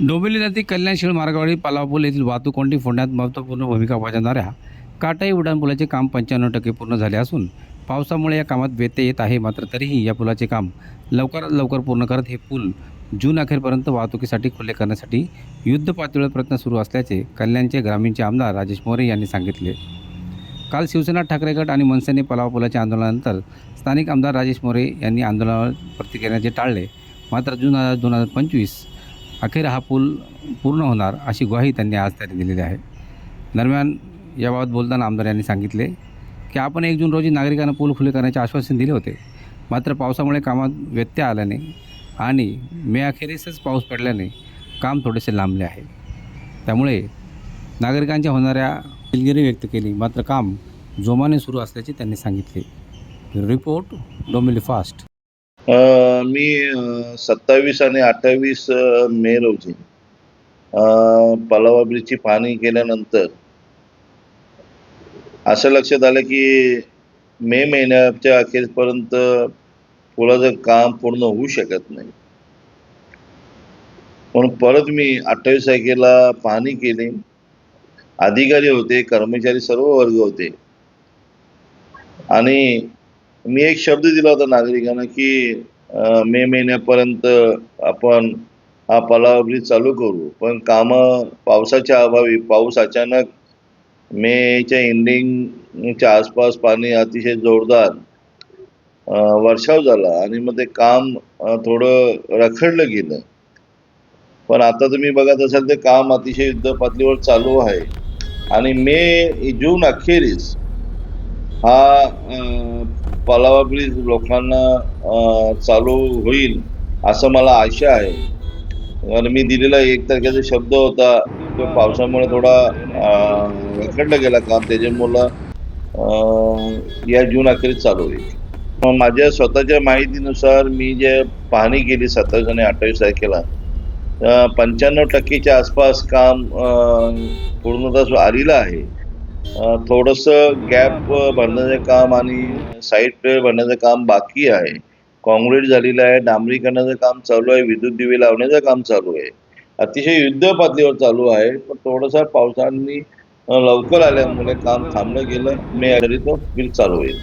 डोंबिवली नदी कल्याणशीळ मार्गावरील पालापूल येथील वाहतूक कोंडी फोडण्यात महत्त्वपूर्ण भूमिका बजावणाऱ्या काटाई उड्डाणपुलाचे काम पंच्याण्णव टक्के पूर्ण झाले असून पावसामुळे या कामात व्यत्यय येत आहे. मात्र तरीही या पुलाचे काम लवकरात लवकर पूर्ण करत हे पूल जून अखेरपर्यंत वाहतुकीसाठी खुले करण्यासाठी युद्ध पातळीवर प्रयत्न सुरू असल्याचे कल्याणचे ग्रामीणचे आमदार राजेश मोरे यांनी सांगितले. काल शिवसेना ठाकरे गट आणि मनसेने पलाव पुलाच्या आंदोलनानंतर स्थानिक आमदार राजेश मोरे यांनी आंदोलनावर प्रतिक्रियाचे टाळले. मात्र जून दोन हजार पंचवीस अखेर हा पूल पूर्ण होणार अशी ग्वाही त्यांनी आज तरी दिलेली आहे. दरम्यान याबाबत बोलताना आमदार यांनी सांगितले की आपण एक जून रोजी नागरिकांना पूल खुले करण्याचे आश्वासन दिले होते. मात्र पावसामुळे कामात व्यत्यय आल्याने आणि मे अखेरीसच पाऊस पडल्याने काम थोडेसे लांबले आहे. त्यामुळे नागरिकांच्या होणाऱ्या दिलगिरी व्यक्त केली. मात्र काम जोमाने सुरू असल्याचे त्यांनी सांगितले. रिपोर्ट डोमिली फास्ट मी सत्तावीस आणि अठ्ठावीस मे रोजी अ, पलावा ब्रिजची पाहणी केल्यानंतर असं लक्षात आलं की मे महिन्याच्या अखेरपर्यंत पुलाचं काम पूर्ण होऊ शकत नाही. म्हणून परत मी अठ्ठावीस तारखेला पाहणी केली. अधिकारी होते कर्मचारी सर्व वर्ग होते. आणि मी एक शब्द दिला होता नागरिकांना की मे महिन्यापर्यंत आपण हा पलाव चालू करू. पण कामं पावसाच्या अभावी पाऊस अचानक मेच्या एंडिंगच्या आसपास पाणी अतिशय जोरदार वर्षाव झाला आणि मग ते काम थोडं रखडलं गेलं. पण आता तुम्ही बघत असाल ते काम अतिशय युद्ध पातळीवर चालू आहे. आणि मे जून अखेरीस हा पलावा ब्रिज लोकांना चालू होईल असं मला आशा आहे. आणि मी दिलेला एक तारखेचा शब्द होता तो पावसामुळे थोडा अं, रखडला गेला काम त्याच्यामुळं या जून अखेरीस चालू होईल. मग माझ्या स्वतःच्या माहितीनुसार मी जे पाहणी केली सत्तावीस आणि अठ्ठावीस तारखेला पंच्याण्णव टक्केच्या आसपास काम पूर्णतः आलेलं आहे. थोडंसं गॅप भरण्याचे काम आणि साईड भरण्याचं काम बाकी आहे. काँक्रीट झालेलं आहे डांबरीकरणाचं काम चालू आहे विद्युत दिवे लावण्याचं काम चालू आहे. अतिशय युद्ध पातळीवर चालू आहे पण थोडंसं पावसाने लवकर आल्यामुळे काम थांबलं गेलं मे आधारित तो बिल चालू होईल